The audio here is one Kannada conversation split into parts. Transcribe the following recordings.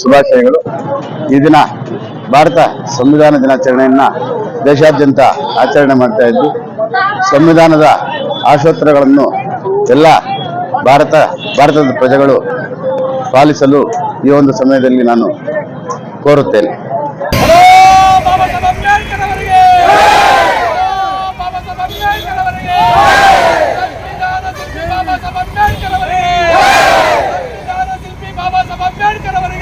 ಶುಭಾಶಯಗಳು. ಈ ದಿನ ಭಾರತ ಸಂವಿಧಾನ ದಿನಾಚರಣೆಯನ್ನ ದೇಶಾದ್ಯಂತ ಆಚರಣೆ ಮಾಡ್ತಾ ಇದ್ದು, ಸಂವಿಧಾನದ ಆಶೋತ್ತರಗಳನ್ನು ಎಲ್ಲ ಭಾರತ, ಭಾರತದ ಪ್ರಜೆಗಳು ಪಾಲಿಸಲು ಈ ಒಂದು ಸಮಯದಲ್ಲಿ ನಾನು ಕೋರುತ್ತೇನೆ ಬಾಬಾ ಸಾಹೇಬ್ ಅಂಬೇಡ್ಕರ್ ಅವರಿಗೆ ಬಾಬಾ ಸಾಹೇಬ್ ಅಂಬೇಡ್ಕರ್ ಅವರಿಗೆ ಸಂವಿಧಾನ ಶಿಲ್ಪಿ ಬಾಬಾ ಸಾಹೇಬ್ ಅಂಬೇಡ್ಕರ್ ಅವರಿಗೆ ಸಂವಿಧಾನ ಶಿಲ್ಪಿ ಬಾಬಾ ಸಾಹೇಬ್ ಅಂಬೇಡ್ಕರ್ ಅವರಿಗೆ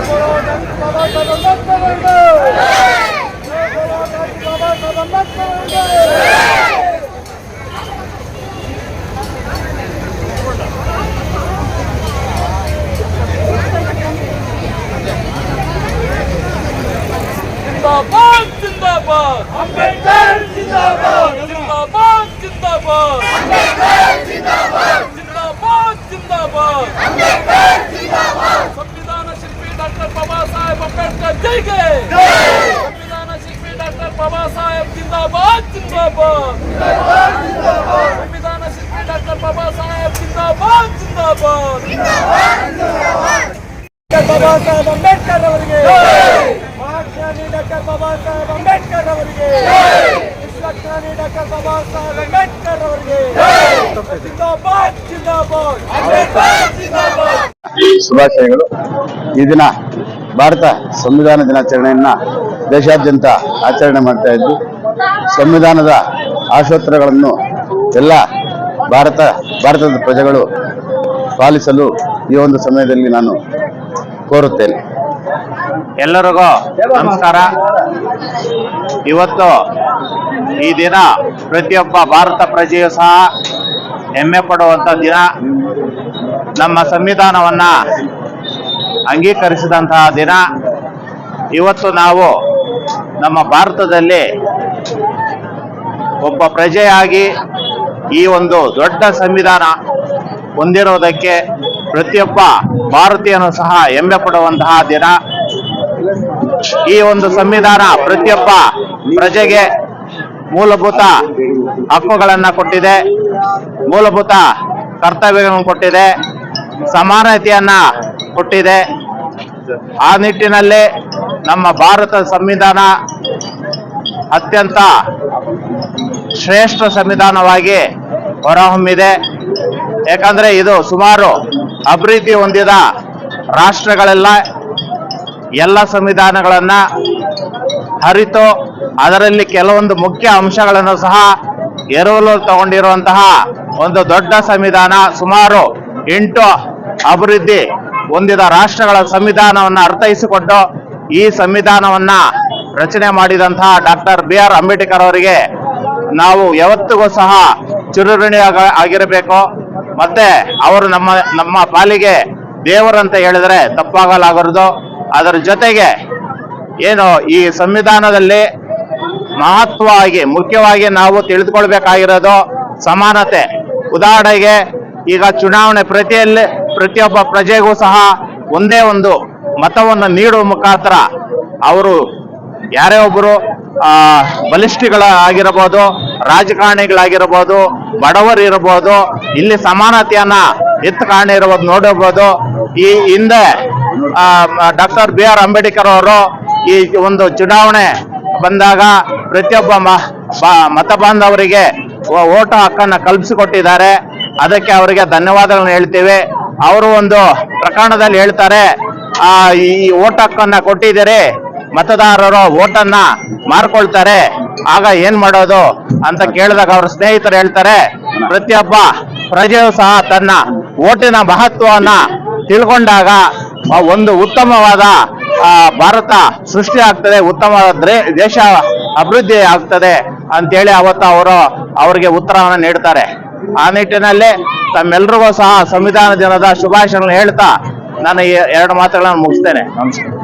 頑張った頑張った頑張った! ಜೈಗೆ ಸಂವಿಧಾನ ಶಿಲ್ಪಿ ಡಾಕ್ಟರ್ ಬಾಬಾ ಸಾಹೇಬ್ ಜಿಂದಾಬಾದ್ ಜಿಂದಾಬಾದ್. ಸಂವಿಧಾನ ಶಿಲ್ಪಿ ಡಾಕ್ಟರ್ ಬಾಬಾ ಸಾಹೇಬ್ ಜಿಂದಾಬಾದ್ ಜಿಂದಾಬಾದ್. ಬಾಬಾ ಸಾಹೇಬ್ ಅಂಬೇಡ್ಕರ್ ಅವರಿಗೆ. ಮಹಾಜ್ಞಾನಿ ಡಾಕ್ಟರ್ ಬಾಬಾ ಸಾಹೇಬ್ ಅಂಬೇಡ್ಕರ್ ಅವರಿಗೆ. ವಿಶ್ವಜ್ಞಾನಿ ಡಾಕ್ಟರ್ ಬಾಬಾ ಸಾಹೇಬ್ ಅಂಬೇಡ್ಕರ್ ಅವರಿಗೆ. ಜಿಂದಾಬಾದ್ ಜಿಂದಾಬಾದ್. ಅಂಬೇಡ್ಕರ್ ಜಿಂದಾಬಾದ್. ಶುಭಾಶಯಗಳು. ಈ ದಿನ ಭಾರತ ಸಂವಿಧಾನ ದಿನಾಚರಣೆಯನ್ನ ದೇಶಾದ್ಯಂತ ಆಚರಣೆ ಮಾಡ್ತಾ ಇದ್ದು ಸಂವಿಧಾನದ ಆಶೋತ್ತರಗಳನ್ನು ಎಲ್ಲ ಭಾರತ, ಭಾರತದ ಪ್ರಜೆಗಳು ಪಾಲಿಸಲು ಈ ಒಂದು ಸಮಯದಲ್ಲಿ ನಾನು ಕೋರುತ್ತೇನೆ. ಎಲ್ಲರಿಗೂ ನಮಸ್ಕಾರ. ಇವತ್ತು ಈ ದಿನ ಪ್ರತಿಯೊಬ್ಬ ಭಾರತ ಪ್ರಜೆಯೂ ಸಹ ಹೆಮ್ಮೆ ಪಡುವಂತ ದಿನ. ನಮ್ಮ ಸಂವಿಧಾನವನ್ನ ಅಂಗೀಕರಿಸಿದಂತಹ ದಿನ ಇವತ್ತು ನಾವು ನಮ್ಮ ಭಾರತದಲ್ಲಿ ಒಬ್ಬ ಪ್ರಜೆಯಾಗಿ ಈ ಒಂದು ದೊಡ್ಡ ಸಂವಿಧಾನ ಹೊಂದಿರೋದಕ್ಕೆ ಪ್ರತಿಯೊಬ್ಬ ಭಾರತೀಯನು ಸಹ ಹೆಮ್ಮೆ ಪಡುವಂತಹ ದಿನ. ಈ ಒಂದು ಸಂವಿಧಾನ ಪ್ರತಿಯೊಬ್ಬ ಪ್ರಜೆಗೆ ಮೂಲಭೂತ ಹಕ್ಕುಗಳನ್ನು ಕೊಟ್ಟಿದೆ, ಮೂಲಭೂತ ಕರ್ತವ್ಯಗಳನ್ನು ಕೊಟ್ಟಿದೆ, ಸಮಾನತೆಯನ್ನ ಕೊಟ್ಟಿದೆ. ಆ ನಿಟ್ಟಿನಲ್ಲಿ ನಮ್ಮ ಭಾರತ ಸಂವಿಧಾನ ಅತ್ಯಂತ ಶ್ರೇಷ್ಠ ಸಂವಿಧಾನವಾಗಿ ಹೊರಹೊಮ್ಮಿದೆ. ಯಾಕಂದ್ರೆ ಇದು ಸುಮಾರು ಅಭಿವೃದ್ಧಿ ಹೊಂದಿದ ರಾಷ್ಟ್ರಗಳೆಲ್ಲ, ಎಲ್ಲ ಸಂವಿಧಾನಗಳನ್ನು ಹರಿತು ಅದರಲ್ಲಿ ಕೆಲವೊಂದು ಮುಖ್ಯ ಅಂಶಗಳನ್ನು ಸಹ ಎರವಲು ತಗೊಂಡಿರುವಂತಹ ಒಂದು ದೊಡ್ಡ ಸಂವಿಧಾನ ಸುಮಾರು ಎಂಟು ಅಭಿವೃದ್ಧಿ ಹೊಂದಿದ ರಾಷ್ಟ್ರಗಳ ಸಂವಿಧಾನವನ್ನು ಅರ್ಥೈಸಿಕೊಂಡು ಈ ಸಂವಿಧಾನವನ್ನ ರಚನೆ ಮಾಡಿದಂತಹ ಡಾಕ್ಟರ್ ಬಿ ಆರ್ ಅಂಬೇಡ್ಕರ್ ಅವರಿಗೆ ನಾವು ಯಾವತ್ತಿಗೂ ಸಹ ಚಿರಋಣಿ ಆಗ- ಆಗಿರಬೇಕು. ಮತ್ತೆ ಅವರು ನಮ್ಮ ನಮ್ಮ ಪಾಲಿಗೆ ದೇವರಂತ ಹೇಳಿದ್ರೆ ತಪ್ಪಾಗಲಾಗರದು ಅದರ ಜೊತೆಗೆ ಏನು ಈ ಸಂವಿಧಾನದಲ್ಲಿ ಮಹತ್ವವಾಗಿ, ಮುಖ್ಯವಾಗಿ ನಾವು ತಿಳಿದುಕೊಳ್ಬೇಕಾಗಿರೋದು ಸಮಾನತೆ. ಉದಾಹರಣೆಗೆ ಈಗ ಚುನಾವಣೆ ಪ್ರತಿಯಲ್ಲಿ ಪ್ರತಿಯೊಬ್ಬ ಪ್ರಜೆಗೂ ಸಹ ಒಂದೇ ಒಂದು ಮತವನ್ನು ನೀಡುವ ಮುಖಾಂತರ ಅವರು ಯಾರೇ ಒಬ್ಬರು ಬಲಿಷ್ಠಿಗಳ ಆಗಿರಬಹುದು ರಾಜಕಾರಣಿಗಳಾಗಿರಬಹುದು, ಬಡವರು ಇರಬಹುದು, ಇಲ್ಲಿ ಸಮಾನತೆಯನ್ನ ಎತ್ತು ಕಾಣಿರಬಹುದು ನೋಡಬಹುದು. ಈ ಹಿಂದೆ ಡಾಕ್ಟರ್ ಬಿ ಆರ್ ಅಂಬೇಡ್ಕರ್ ಅವರು ಈ ಒಂದು ಚುನಾವಣೆ ಬಂದಾಗ ಪ್ರತಿಯೊಬ್ಬ ಮತ ಬಾಂಧವರಿಗೆ ಓಟ ಹಕ್ಕನ್ನು ಕಲ್ಪಿಸಿಕೊಟ್ಟಿದ್ದಾರೆ. ಅದಕ್ಕೆ ಅವರಿಗೆ ಧನ್ಯವಾದಗಳನ್ನು ಹೇಳ್ತೀವಿ. ಅವರು ಒಂದು ಪ್ರಕರಣದಲ್ಲಿ ಹೇಳ್ತಾರೆ, ಆ, ಈ ಓಟ್ ಹಕ್ಕನ್ನ ಕೊಟ್ಟಿದ್ದೀರಿ, ಮತದಾರರು ಓಟನ್ನ ಮಾರ್ಕೊಳ್ತಾರೆ, ಆಗ ಏನ್ ಮಾಡೋದು ಅಂತ ಕೇಳಿದಾಗ ಅವ್ರ ಸ್ನೇಹಿತರು ಹೇಳ್ತಾರೆ, ಪ್ರತಿಯೊಬ್ಬ ಪ್ರಜೆಯು ಸಹ ತನ್ನ ಓಟಿನ ಮಹತ್ವವನ್ನ ತಿಳ್ಕೊಂಡಾಗ ಒಂದು ಉತ್ತಮವಾದ ಭಾರತ ಸೃಷ್ಟಿ ಆಗ್ತದೆ, ಉತ್ತಮ ದ್ರೇ- ದೇಶ ಅಭಿವೃದ್ಧಿ ಆಗ್ತದೆ ಅಂತೇಳಿ ಅವತ್ತು ಅವರು ಅವರಿಗೆ ಉತ್ತರವನ್ನು ನೀಡ್ತಾರೆ. ಆ ನಿಟ್ಟಿನಲ್ಲಿ ತಮ್ಮೆಲ್ರಿಗೂ ಸಹ ಸಂವಿಧಾನ ದಿನದ ಶುಭಾಶಯಗಳನ್ನು ಹೇಳ್ತಾ ನಾನು ಎರಡು ಮಾತುಗಳನ್ನು ಮುಗಿಸ್ತೇನೆ. ನಮಸ್ಕಾರ.